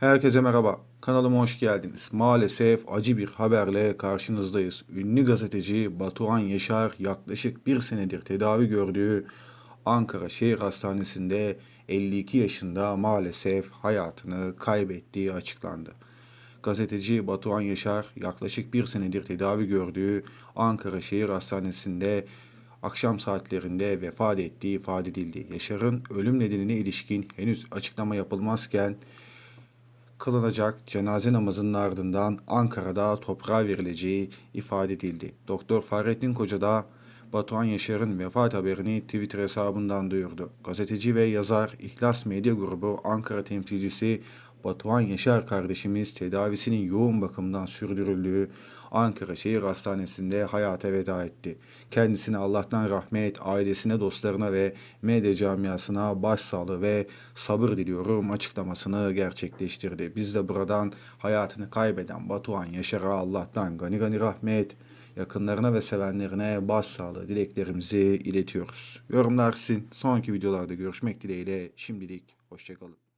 Herkese merhaba. Kanalıma hoş geldiniz. Maalesef acı bir haberle karşınızdayız. Ünlü gazeteci Batuhan Yaşar yaklaşık bir senedir tedavi gördüğü Ankara Şehir Hastanesi'nde 52 yaşında maalesef hayatını kaybettiği açıklandı. Gazeteci Batuhan Yaşar yaklaşık bir senedir tedavi gördüğü Ankara Şehir Hastanesi'nde akşam saatlerinde vefat ettiği ifade edildi. Yaşar'ın ölüm nedenine ilişkin henüz açıklama yapılmazken kılınacak cenaze namazının ardından Ankara'da toprağa verileceği ifade edildi. Doktor Fahrettin Koca da Batuhan Yaşar'ın vefat haberini Twitter hesabından duyurdu. Gazeteci ve yazar İhlas Medya Grubu Ankara temsilcisi Batuhan Yaşar kardeşimiz tedavisinin yoğun bakımdan sürdürüldüğü Ankara Şehir Hastanesi'nde hayata veda etti. Kendisine Allah'tan rahmet, ailesine, dostlarına ve medya camiasına başsağlığı ve sabır diliyorum açıklamasını gerçekleştirdi. Biz de buradan hayatını kaybeden Batuhan Yaşar'a Allah'tan gani gani rahmet, yakınlarına ve sevenlerine başsağlığı dileklerimizi iletiyoruz. Yorumlar sizin. Sonraki videolarda görüşmek dileğiyle şimdilik hoşçakalın.